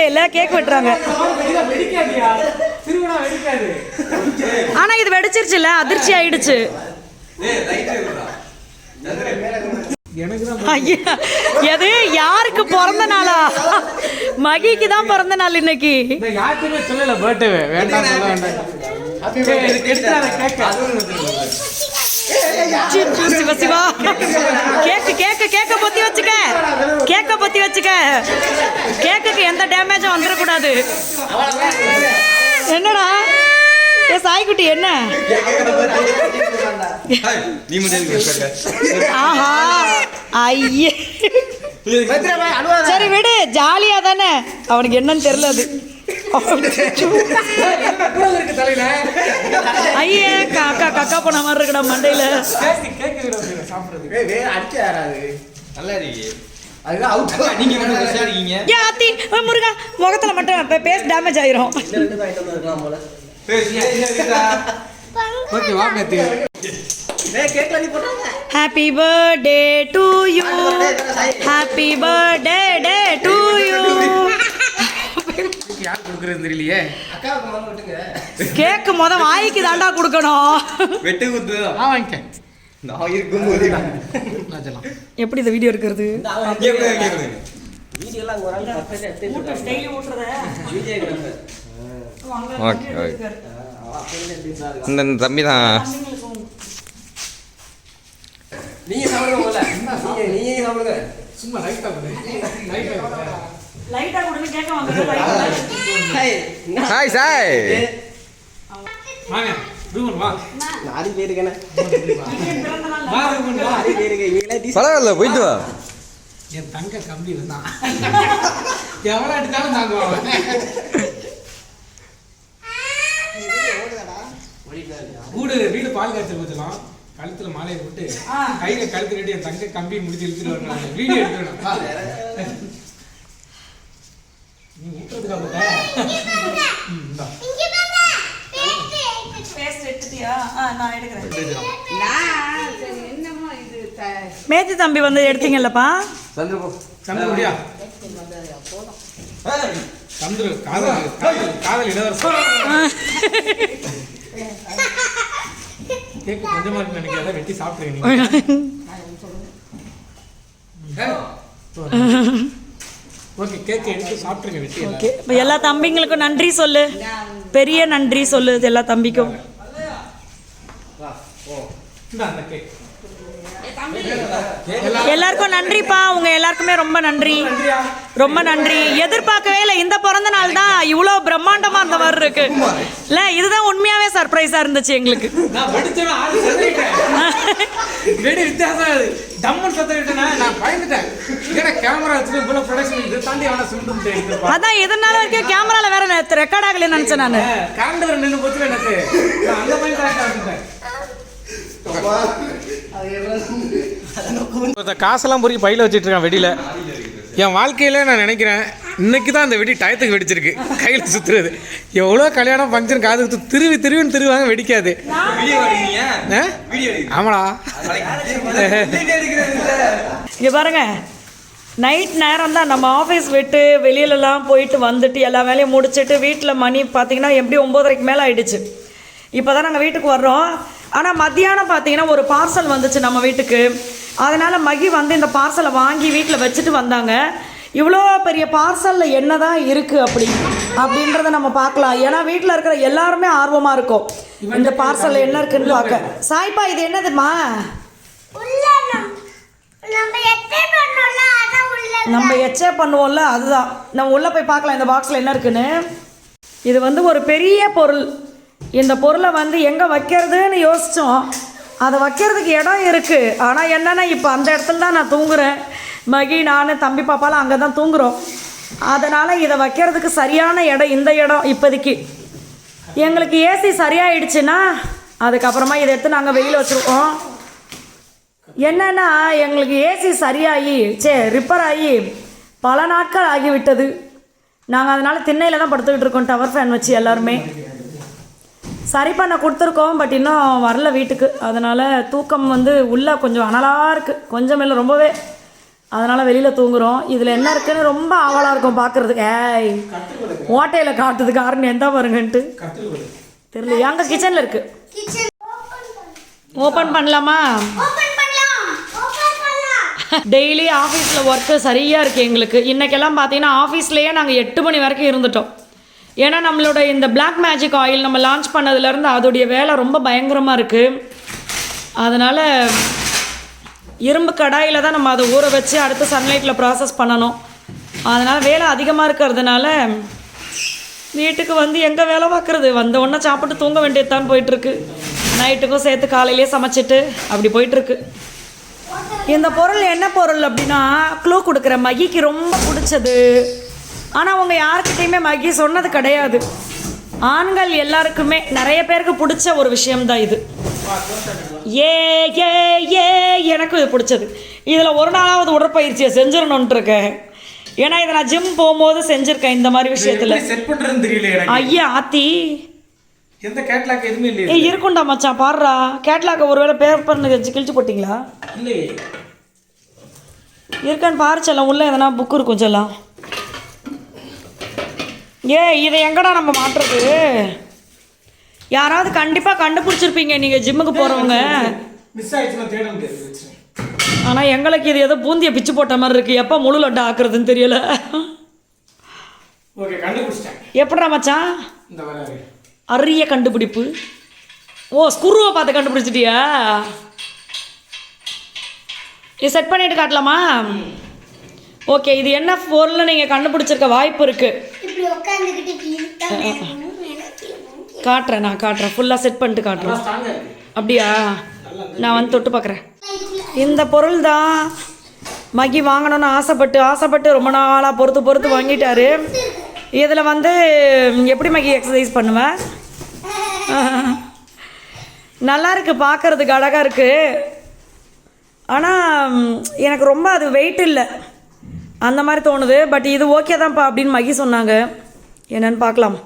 பர்த்டேல cake வெட்டுறாங்க. வெடிக்காதியா திருவிழா வெடிக்காது ஆனா இது வெடிச்சிருச்சுல அதிர்ச்சி ஆயிடுச்சு. எனக்கு தான் ஐயா எது? யாருக்கு பிறந்த நாளா? மகிக்கு தான் பிறந்த நாள் இன்னைக்கு. யாருக்குமே சொல்லல பர்த்டே வேண்டாம் சிவா சிவா. கேக்கு கேக்கு கேக்க பத்தி வச்சுக்க. கேக்க பத்தி வச்சுக்க. கேக்குக்கு எந்த டேமேஜும் வந்துடக்கூடாது என்னடா? ஏ சாய்க்குட்டி என்ன? ஆஹா. ஐயே. சரி விடு. ஜாலியா தானே. அவனுக்கு என்னன்னு தெரியல அது. ஐயே காக்கா கக்கா போன மாதிரி இருக்குடா மண்டையில. முருகா முகத்துல மட்டும் பேஸ் டேமேஜ் ஆயிரும். Happy birthday to you happy birthday day to you யார் கொடுக்குறது தெரியலையே. கேக்கு முத வாய்க்கு தாண்டா கொடுக்கணும். வெட்டு குத்து. ஆ வாங்கிக்க நான் இருக்கும்போது எப்படி இந்த வீடியோ இருக்கிறது கேக்குது கேக்குது ஓகே ஓகே. இந்த தம்பி தான். நீங்க சாப்பிடுங்க நீங்க சாப்பிடுங்க. சும்மா லைட்டா லைட்டா லைட்டா கொடுன்னு கேட்க வாங்க ஹாய். சாய். வாங்க நாலு பேருக்கு டீ பரவாயில்ல போயிட்டு வா. என் தங்க கம்பி இருந்தான் எவ்வளோ அடித்தாலும் தாங்குவான் வீடு வீடு பால் காய்ச்சல் வச்சலாம் கழுத்துல மாலையை போட்டு கையில கழுத்து கட்டி என் தங்க கம்பி முடிச்சு இழுத்துட்டு வரணும். வீடியோ வா. நீ ஊட்டுறதுக்கு அப்ப ம், இந்தா. பேஸ்ட் எடுத்துட்டியா? நான் எடுக்கிறேன். நான் சரி, என்னமோ இது த- மேத்தி தம்பி வந்து எடுத்தீங்கல்லப்பா? சந்திரபோ சந்துரு முடியா சந்துரு காதல் காதல் காதல் இளவரசன் கேக்கு கொஞ்சமா இருக்கு நினைக்கிறத வெட்டி சாப்பிடுங்க நீங்க ஓகே கேக் எடுத்து சாப்பிட்டுருங்க வெட்டி எல்லாம். ஓகே இப்போ எல்லா தம்பிங்களுக்கும் நன்றி சொல்லு. பெரிய நன்றி சொல்லு இது எல்லா தம்பிக்கும். இந்தா அந்த கேக் எல்லாருக்கும் நன்றிப்பா உங்க எல்லாருக்குமே ரொம்ப நன்றி. ரொம்ப நன்றி. எதிர்பார்க்கவே இல்லை இந்த பிறந்த நாள் தான் இவ்வளோ பிரம்மாண்டமா இருந்த மாதிரி இருக்கு. இல்ல இதுதான் உண்மையாவே சர்ப்ரைஸா இருந்துச்சு எங்களுக்கு. வெடி வித்தியாசம் அது? டம்முன்னு செதறிட்டேனா நான் பயந்துட்டேன். ஏன்னா கேமரா வச்சுட்டு இவ்வளோ ப்ரொடக்ஷன் இதை? தாண்டி அவனை சுண்டு அதான் இதனால வரைக்கும் கேமரால வேற ரெக்கார்ட் ஆகலன்னு நினைச்சேன் நான். கரண்ட் வர நின்று போச்சு எனக்கு நான் அந்த மாதிரி காசெல்லாம் பொறுக்கி பையில வச்சிட்டு இருக்கான் வெடியில. என் வாழ்க்கையில நான் நினைக்கிறேன் இன்னைக்கு தான் அந்த வெடி டயத்துக்கு வெடிச்சிருக்கு. கையில் சுத்துறது. எவ்வளோ கல்யாணம் ஃபங்க்ஷன் காது குத்து திருவி திருவின்னு திருவாங்க வெடிக்காது. ஆமாடா. இங்க பாருங்க. நைட் நேரம் தான் நம்ம ஆஃபீஸ் விட்டு வெளியிலலாம் போயிட்டு வந்துட்டு எல்லா வேலையும் முடிச்சுட்டு வீட்டில் மணி பார்த்தீங்கன்னா எப்படி ஒம்போதரைக்கு மேலே ஆயிடுச்சு. இப்போ தான் நாங்கள் வீட்டுக்கு வர்றோம். ஆனால் மத்தியானம் பார்த்தீங்கன்னா ஒரு பார்சல் வந்துச்சு நம்ம வீட்டுக்கு. அதனால் மகி வந்து இந்த பார்சலை வாங்கி வீட்டில் வச்சுட்டு வந்தாங்க. இவ்வளோ பெரிய பார்சலில் என்ன தான் இருக்குது அப்படி? அப்படின்றத நம்ம பார்க்கலாம். ஏன்னா வீட்டில் இருக்கிற எல்லாருமே ஆர்வமாக இருக்கும். இந்த பார்சலில் என்ன இருக்குன்னு பார்க்க. சாய்ப்பா இது என்னதுமா நம்ம எச்சே பண்ணுவோம்ல அதுதான். நம்ம உள்ளே போய் பார்க்கலாம் இந்த பாக்ஸில் என்ன இருக்குன்னு. இது வந்து ஒரு பெரிய பொருள். இந்த பொருளை வந்து எங்கே வைக்கிறதுன்னு யோசித்தோம் அதை வைக்கிறதுக்கு இடம் இருக்குது ஆனால் என்னென்னா இப்போ அந்த இடத்துல தான் நான் தூங்குறேன். மகி நான் தம்பி பாப்பாலாம் அங்கே தான் தூங்குறோம். அதனால் இதை வைக்கிறதுக்கு சரியான இடம் இந்த இடம் இப்போதைக்கு. எங்களுக்கு ஏசி சரியாயிடுச்சுன்னா அதுக்கப்புறமா இதை எடுத்து நாங்கள் வெயில் வச்சுருக்கோம் என்னென்னா எங்களுக்கு ஏசி சரியாகி சே ரிப்பேர் ஆகி பல நாட்கள் ஆகிவிட்டது. நாங்கள் அதனால் திண்ணையில் தான் படுத்துக்கிட்டு இருக்கோம் டவர் ஃபேன் வச்சு எல்லாருமே. சரி பண்ண கொடுத்துருக்கோம் பட் இன்னும் வரல வீட்டுக்கு. அதனால் தூக்கம் வந்து உள்ளே கொஞ்சம் அனலாக இருக்குது கொஞ்சம் இல்லை ரொம்பவே. அதனால் வெளியில் தூங்குறோம். இதில் என்ன இருக்குன்னு ரொம்ப ஆவலாக இருக்கும் பார்க்குறதுக்கு ஏய் ஓட்டையில் காட்டுது காரணம் எந்த பாருங்கன்ட்டு. தெரியல. அங்கே கிச்சனில் இருக்குது ஓப்பன் பண்ணலாமா? டெய்லி ஆஃபீஸில் ஒர்க்கு சரியாக இருக்குது எங்களுக்கு. இன்றைக்கெல்லாம் பார்த்தீங்கன்னா ஆஃபீஸ்லேயே நாங்கள் எட்டு மணி வரைக்கும் இருந்துட்டோம். ஏன்னா நம்மளோட இந்த பிளாக் மேஜிக் ஆயில் நம்ம லான்ச் பண்ணதுலேருந்து அதோடைய வேலை ரொம்ப பயங்கரமாக இருக்குது அதனால் இரும்பு கடாயில் தான் நம்ம அதை ஊற வச்சு அடுத்து சன்லைட்டில் ப்ராசஸ் பண்ணணும். அதனால் வேலை அதிகமாக இருக்கிறதுனால வீட்டுக்கு வந்து எங்கே வேலை பார்க்குறது? வந்த உடனே சாப்பிட்டு தூங்க வேண்டியது தான் போயிட்டுருக்கு. நைட்டுக்கும் சேர்த்து காலையிலேயே சமைச்சிட்டு அப்படி போயிட்டுருக்கு. இந்த பொருள் என்ன பொருள் அப்படின்னா க்ளூ கொடுக்குற மகிக்கு ரொம்ப பிடிச்சது. ஆனால் அவங்க யாருக்கிட்டேயுமே மகி சொன்னது கிடையாது. ஆண்கள் எல்லாருக்குமே நிறைய பேருக்கு பிடிச்ச ஒரு விஷயம்தான் இது. ஏ ஏ ஏ எனக்கும் இது பிடிச்சது. இதில் ஒரு நாளாவது உடற்பயிற்சியை செஞ்சிடணுன்ட்டு இருக்கேன் ஏன்னா இதை நான் ஜிம் போகும்போது செஞ்சுருக்கேன் இந்த மாதிரி விஷயத்தில். செட் தெரியல ஐயா ஆத்தி. எந்த கேட்லாக் எதுவுமே இல்லையே ஏய் இருக்கும்டா மச்சான் பாடுறா கேட்லாக் ஒருவேளை பேப்பர்னு வச்சு கிழிச்சு போட்டிங்களா? இல்லையே. இருக்கான்னு பாரு செல்லம். உள்ள எதனா புக் இருக்கும் செல்லம். ஏ இதை எங்கடா நம்ம மாட்டுறது? யாராவது கண்டிப்பாக கண்டுபிடிச்சிருப்பீங்க நீங்கள் ஜிம்முக்கு போகிறவங்க மிஸ் ஆனால் எங்களுக்கு இது ஏதோ பூந்தியை பிச்சு போட்ட மாதிரி இருக்குது எப்போ முழு லட்டு ஆக்குறதுன்னு தெரியல. ஓகே கண்டுபிடிச்சிட்டேன். எப்படிடா மச்சான்? அரிய கண்டுபிடிப்பு. ஓ ஸ்குருவை பார்த்து கண்டுபிடிச்சிட்டியா? இது செட் பண்ணிட்டு காட்டலாமா? ஓகே இது என்ன பொருள்னு நீங்கள் கண்டுபிடிச்சிருக்க வாய்ப்பு இருக்குது காட்டுறேன் நான் காட்டுறேன். ஃபுல்லாக செட் பண்ணிட்டு காட்டுறேன். அப்படியா? நான் வந்து தொட்டு பார்க்குறேன் இந்த பொருள் தான் மகி வாங்கணும்னு ஆசைப்பட்டு ஆசைப்பட்டு ரொம்ப நாளாக பொறுத்து பொறுத்து வாங்கிட்டாரு. இதில் வந்து எப்படி மகி எக்ஸசைஸ் பண்ணுவேன் நல்லா இருக்கு பார்க்கறதுக்கு அழகாக இருக்கு. ஆனால் எனக்கு ரொம்ப அது வெயிட் இல்லை. அந்த மாதிரி தோணுது பட் இது ஓகே தான்ப்பா அப்படின்னு மகி சொன்னாங்க. என்னன்னு பார்க்கலாம்.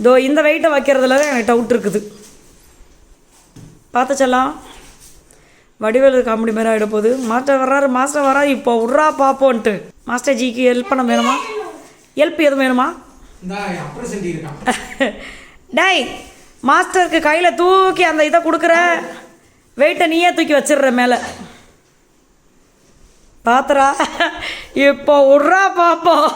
இதோ இந்த வெயிட்டை வைக்கிறதுல தான் எனக்கு டவுட் இருக்குது. பார்த்து செல்லாம் வடிவேலு காமெடி மாதிரி ஆகிட போகுது. மாஸ்டர் வர்றாரு மாஸ்டர் வர்றாரு இப்போ விட்றா பார்ப்போன்ட்டு மாஸ்டர் ஜிக்கு ஹெல்ப் பண்ண வேணுமா? ஹெல்ப் எதுவும் வேணுமா? டேய் மாஸ்டருக்கு கையில் தூக்கி அந்த இதை கொடுக்குற வெயிட்டை நீயே தூக்கி வச்சிடுற மேலே. பாத்துறா இப்போ விட்றா பார்ப்போம்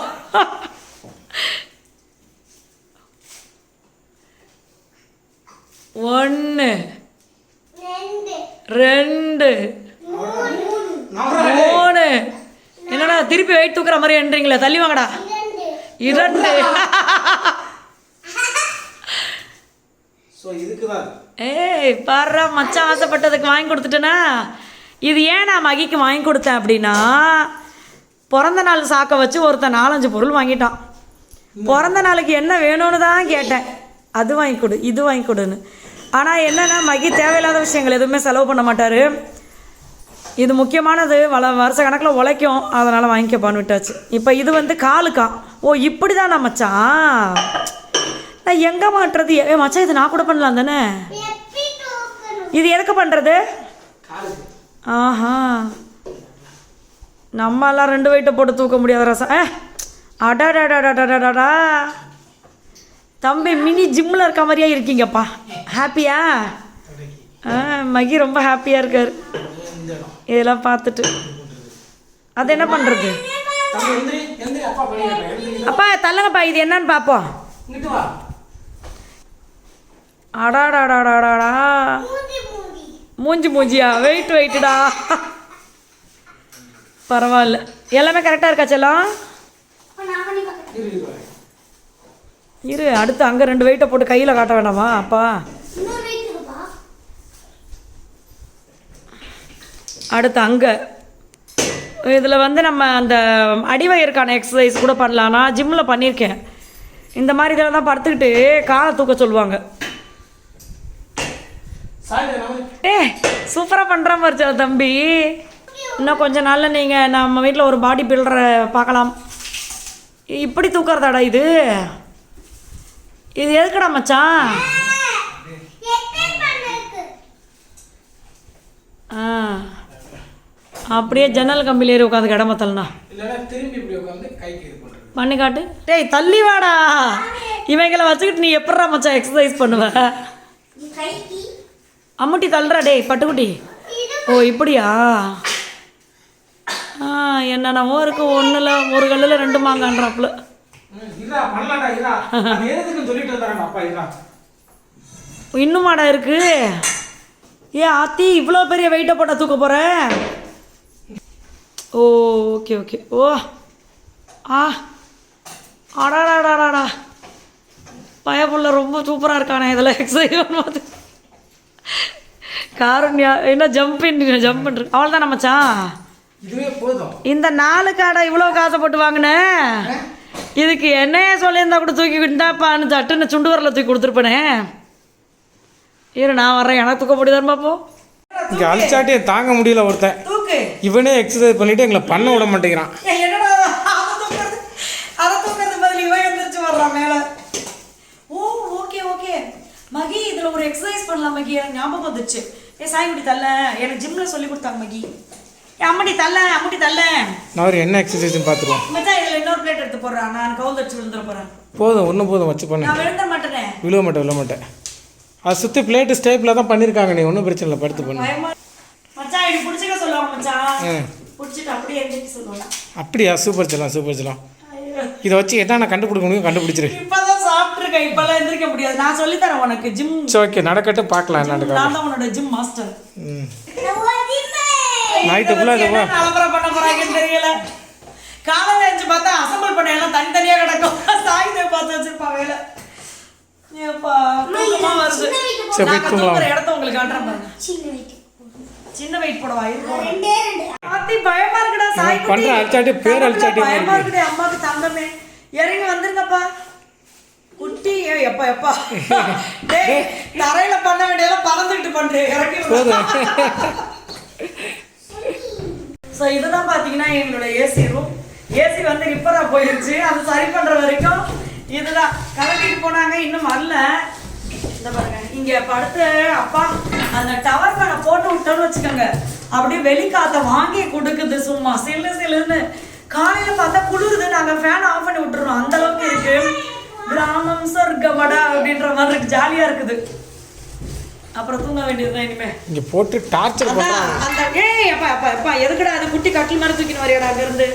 ஒன்று ரெண்டு. மூணு. என்னடா திருப்பி வெயிட் தூக்குற மாதிரி என்றீங்களே தள்ளி வாங்கடா. ரெண்டு இரண்டு. ஸோ இதுக்கு தான் ஏய் பாரு மச்சான் ஆசைப்பட்டதுக்கு வாங்கி கொடுத்துட்டேனா? இது ஏன் நான் மகிக்கு வாங்கி கொடுத்தேன் அப்படின்னா பிறந்த நாள் சாக்க வச்சு ஒருத்தன் நாலஞ்சு பொருள் வாங்கிட்டான். பிறந்த நாளுக்கு என்ன வேணும்னு தான் கேட்டேன். அது வாங்கி கொடு இது வாங்கி கொடுன்னு. ஆனால் என்னன்னா மகி தேவையில்லாத விஷயங்கள் எதுவுமே செலவு பண்ண மாட்டார். இது முக்கியமானது வள வருஷ கணக்கில் உழைக்கும். அதனால் வாங்கிக்கப்பான்னு விட்டாச்சு. இப்போ இது வந்து காலுக்கா. ஓ இப்படி தான் மச்சான். நான் எங்கே மாட்டுறது? ஏ மச்சான் இது நான் கூட பண்ணலாம் தானே? இது எதுக்கு பண்ணுறது ஆஹா. நம்ம எல்லாம் ரெண்டு வெயிட்டை போட்டு தூக்க முடியாத ரசம். ஏ அடாடாடாடாடாடாடா தம்பி மினி ஜிம்மில் இருக்க மாதிரியே இருக்கீங்கப்பா. ஹாப்பியா ஆ மகி ரொம்ப ஹாப்பியாக இருக்கார். இதெல்லாம் பார்த்துட்டு. அது என்ன பண்ணுறது அப்பா தள்ளுங்கப்பா இது என்னன்னு பார்ப்போம். அடாடாடாடாடாடா மூஞ்சி மூஞ்சியா? வெயிட் வெயிட்டுடா பரவாயில்ல. எல்லாமே கரெக்டாக இருக்கா செல்லம்? இரு, அடுத்து அங்கே ரெண்டு வெயிட்டை போட்டு கையில் காட்ட வேணாமா அப்பா? அடுத்து அங்கே. இதில் வந்து நம்ம அந்த அடிவயிற்கான எக்ஸசைஸ் கூட பண்ணலாம். நான் ஜிம்மில் பண்ணியிருக்கேன். இந்த மாதிரி இதில் தான் படுத்துக்கிட்டு காலை தூக்க சொல்லுவாங்க. சூப்பராக பண்ணுற மாதிரி தம்பி. இன்னும் கொஞ்ச நாளில் நீங்கள் நம்ம வீட்டில் ஒரு பாடி பில்டரை பார்க்கலாம். இப்படி தூக்குறதாடா இது? இது எதுக்குடா மச்சான்? ஆ. அப்படியே ஜன்னல் கம்பியில் ஏறி உட்காந்து கிடமத்தலண்ணா இல்லைன்னா திரும்பி இப்படி உட்காந்து கைக்கு இது பண்ணுறது பண்ணி காட்டு. டேய் தள்ளி வாடா. இவங்களை வச்சுக்கிட்டு நீ எப்பட்றா மச்சான் எக்ஸசைஸ் பண்ணுவ? அம்முட்டி தள்ளுறா டேய் பட்டுக்குட்டி. ஓ இப்படியா? ஆ என்னென்னவோ இருக்கு. ஒன்றில் ஒரு கல்லில் ரெண்டு மாங்கான்றாப்புல. இன்னுமாடா இருக்கு? ஏ ஆத்தி இவ்வளோ பெரிய வெயிட்டை போட்டால் தூக்க போகிற ஓ ஓகே ஓகே ஓ ஆ. அடாடாடாடாடா. பயப்புள்ள ரொம்ப சூப்பராக இருக்கானே இதில் எக்ஸசைஸ் பண்ணும்போது. காரண்யா என்ன ஜம்ப் ஜம்ப் பண்ணுற அவள் தானே மச்சான். இதுவே போதும். இந்த நாலு காடை இவ்வளோ காசைப்பட்டு வாங்கினேன் இதுக்கு என்னையே சொல்லியிருந்தா கூட தூக்கி இந்தாப்பான்னு சட்டுன்னு சுண்டு வரல தூக்கி கொடுத்துருப்பேனே. இரு நான் வர்றேன். எனக்கு தூக்க முடியுதான்னு பார்ப்போம் இங்கே அழிச்சாட்டியே தாங்க முடியல ஒருத்தன். இவனே எக்ஸசைஸ் பண்ணிட்டு எங்களை பண்ண விட மாட்டேங்கிறான் ஏய், என்னடா அதை தூக்குறது அதை தூக்குறது பதில் இவன் எந்திரிச்சு வர்றான் மேலே ஓ ஓகே ஓகே மகி இதில் ஒரு எக்ஸசைஸ் பண்ணலாம் மகி. எனக்கு ஞாபகம் வந்துச்சு ஏ சாய்குடி தள்ள. எனக்கு ஜிம்மில் சொல்லி கொடுத்தாங்க மகி. ஏ அம்மடி தள்ள அம்மடி தள்ள. நான் ஒரு என்ன எக்ஸசைஸ்னு பார்த்துருவோம் மச்சான் இதில் இன்னொரு பிளேட் எடுத்து போடுறான் நான் கவுந்தடிச்சு விழுந்துட போகிறேன் போதும் ஒன்றும் போதும் வச்சு பண்ணு. நான் விழுந்த மாட்டேனே. விழுவ மாட்டேன் விழுவ மாட்டேன். அது சுற்றி பிளேட்டு ஸ்டேப்பில் தான் பண்ணியிருக்காங்க நீ. ஒன்றும் பிரச்சனை இல்லை படுத்து பண்ணு. மச்சான் இது பிடிச்சிக்க சொல்லுவாங்க மச்சான். பிடிச்சிட்டு அப்படியே எந்திரிக்க சொல்லுவாங்க அப்படியா? சூப்பர் செல்லாம் சூப்பர் செல்லாம். இதை வச்சு என்ன நான் கண்டுபிடிக்க முடியும் கண்டுபிடிச்சிரு. இப்பதான் சாப்பிட்டுருக்கேன் இப்பெல்லாம் எந்திரிக்க முடியாது. நான் சொல்லி தரேன் உனக்கு ஜிம் ஓகே நடக்கட்டும் பார்க்கலாம் நான் தான் உன்னோட ஜிம் மாஸ்டர் நைட்டு இது கலவரம் பண்ண போறாங்கன்னு தெரியல. காலையில எழுந்து பார்த்தா அசம்பிள் பண்ண எல்லாம் தனித்தனியா கிடக்கும். சாயுதை பார்த்து வச்சிருப்பான் வேலை. ஏப்பா தூக்கமா வருது. தூங்குற இடத்த உங்களுக்கு காட்டுறேன் பாருங்க சின்ன வெயிட் போடவா? ஆத்தி பயமா இருக்குடா சாய் பண்ற பேர் அழிச்சாட்டி பயமா இருக்குடே அம்மாக்கு தங்கமே. இறங்கி வந்துருங்கப்பா. குட்டி எப்பா எப்பா. டேய் தரையில பண்ண வேண்டியதெல்லாம் பறந்துகிட்டு பண்றேன் இறங்கி ஸோ இதுதான் பார்த்தீங்கன்னா எங்களோட ஏசி ரூம் ஏசி வந்து ரிப்பராக போயிருச்சு. அது சரி பண்ணுற வரைக்கும் இதுதான். கலட்டிட்டு போனாங்க இன்னும் வரல இந்த பாருங்க இங்கே படுத்து அப்பா அந்த டவர் மேலே போட்டு விட்டோன்னு வச்சுக்கோங்க. அப்படியே வெளிக்காத்த வாங்கி கொடுக்குது சும்மா. சில்லு சில்லுன்னு. காலையில் பார்த்தா குளிருது. நாங்கள் ஃபேன் ஆஃப் பண்ணி விட்டுறோம். அந்த அளவுக்கு இருக்கு. கிராமம் சொர்க்கமடா அப்படின்ற மாதிரி இருக்கு. ஜாலியாக இருக்குது. அப்புறம் தூங்க வேண்டியதுதான் இனிமே. இங்கே போட்டு டார்ச்சர் அதான் பண்ணுறாங்க அந்த ஏய் அப்பா அப்பா அப்பா எதுக்குடா அது குட்டி கட்டில் மாதிரி தூக்கின்னு வரையடா அங்க இருந்து